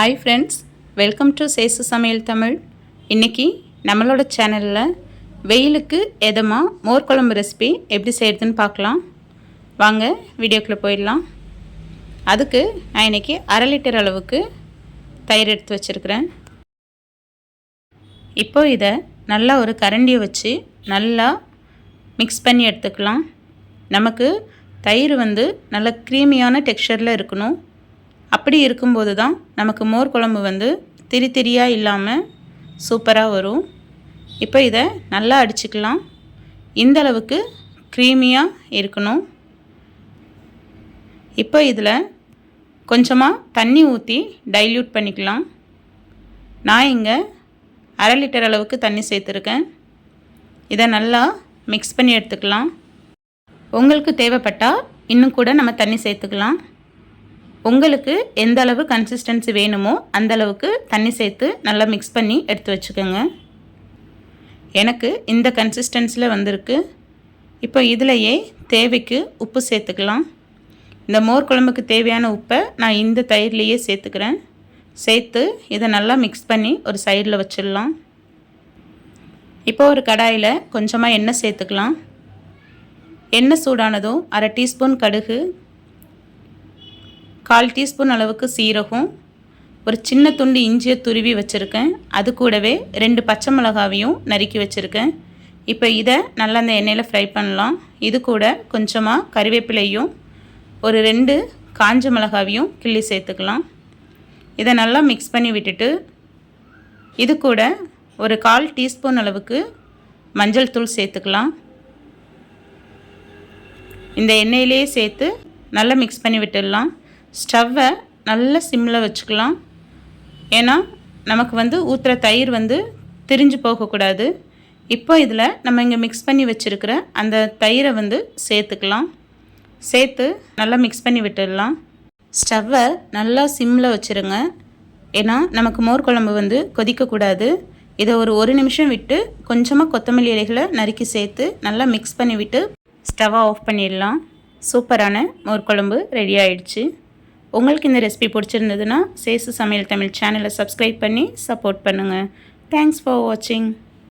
Hi friends welcome to Sesu சமையல் தமிழ் இன்றைக்கி நம்மளோட சேனலில் வெயிலுக்கு எதமாக மோர் குழம்பு ரெசிபி எப்படி செய்கிறதுன்னு பார்க்கலாம். வாங்க வீடியோக்குள்ளே போயிடலாம். அதுக்கு நான் இன்றைக்கி அரை லிட்டர் அளவுக்கு தயிர் எடுத்து வச்சுருக்கிறேன். இப்போ இதை நல்லா ஒரு கரண்டியை வச்சு நல்லா மிக்ஸ் பண்ணி எடுத்துக்கலாம். நமக்கு தயிர் வந்து நல்ல க்ரீமியான டெக்ஸ்சரில் இருக்கணும். அப்படி இருக்கும்போது தான் நமக்கு மோர் குழம்பு வந்து திரி திரியாக இல்லாமல் சூப்பராக வரும். இப்போ இதை நல்லா அடிச்சுக்கலாம். இந்த அளவுக்கு க்ரீமியாக இருக்கணும். இப்போ இதில் கொஞ்சமாக தண்ணி ஊற்றி டைல்யூட் பண்ணிக்கலாம். நான் இங்கே அரை லிட்டர் அளவுக்கு தண்ணி சேர்த்துருக்கேன். இதை நல்லா மிக்ஸ் பண்ணி எடுத்துக்கலாம். உங்களுக்கு தேவைப்பட்டால் இன்னும் கூட நம்ம தண்ணி சேர்த்துக்கலாம். உங்களுக்கு எந்த அளவு கன்சிஸ்டன்சி வேணுமோ அந்த அளவுக்கு தண்ணி சேர்த்து நல்லா மிக்ஸ் பண்ணி எடுத்து வச்சுக்கோங்க. எனக்கு இந்த கன்சிஸ்டன்சியில் வந்திருக்கு. இப்போ இதிலையே தேவைக்கு உப்பு சேர்த்துக்கலாம். இந்த மோர் குழம்புக்கு தேவையான உப்பை நான் இந்த தயிர்லேயே சேர்த்துக்கிறேன். சேர்த்து இதை நல்லா மிக்ஸ் பண்ணி ஒரு சைடில் வச்சிடலாம். இப்போ ஒரு கடாயில் கொஞ்சமாக எண்ணெய் சேர்த்துக்கலாம். எண்ணெய் சூடானதும் அரை டீஸ்பூன் கடுகு கால் டீஸ்பூன் அளவுக்கு சீரகம் ஒரு சின்ன துண்டு இஞ்சியை துருவி வச்சுருக்கேன். அது கூடவே ரெண்டு பச்சை மிளகாவையும் நறுக்கி வச்சுருக்கேன். இப்போ இதை நல்லா அந்த எண்ணெயில் ஃப்ரை பண்ணலாம். இது கூட கொஞ்சமாக கறிவேப்பிலையும் ஒரு ரெண்டு காஞ்ச மிளகாவையும் கிள்ளி சேர்த்துக்கலாம். இதை நல்லா மிக்ஸ் பண்ணி விட்டுட்டு இது கூட ஒரு கால் டீஸ்பூன் அளவுக்கு மஞ்சள் தூள் சேர்த்துக்கலாம். இந்த எண்ணெயிலே சேர்த்து நல்லா மிக்ஸ் பண்ணி விட்டுடலாம். ஸ்டவ்வை நல்ல சிம்மில் வச்சுக்கலாம். ஏன்னா நமக்கு வந்து ஊற்றுற தயிர் வந்து திரிஞ்சு போகக்கூடாது. இப்போ இதில் நம்ம இங்கே மிக்ஸ் பண்ணி வச்சுருக்கிற அந்த தயிரை வந்து சேர்த்துக்கலாம். சேர்த்து நல்லா மிக்ஸ் பண்ணி விட்டுடலாம். ஸ்டவ்வை நல்லா சிம்மில் வச்சுருங்க. ஏன்னா நமக்கு மோர் குழம்பு வந்து கொதிக்கக்கூடாது. இதை ஒரு ஒரு நிமிஷம் விட்டு கொஞ்சமாக கொத்தமல்லி இலைகளை நறுக்கி சேர்த்து நல்லா மிக்ஸ் பண்ணி விட்டு ஸ்டவ்வை ஆஃப் பண்ணிடலாம். சூப்பரான மோர் குழம்பு ரெடி ஆயிடுச்சு. உங்களுக்கு இந்த ரெசிபி பிடிச்சிருந்ததுன்னா சேசு சமையல் தமிழ் சேனலை சப்ஸ்கிரைப் பண்ணி சப்போர்ட் பண்ணுங்கள் தேங்க்ஸ் ஃபார் வாட்சிங்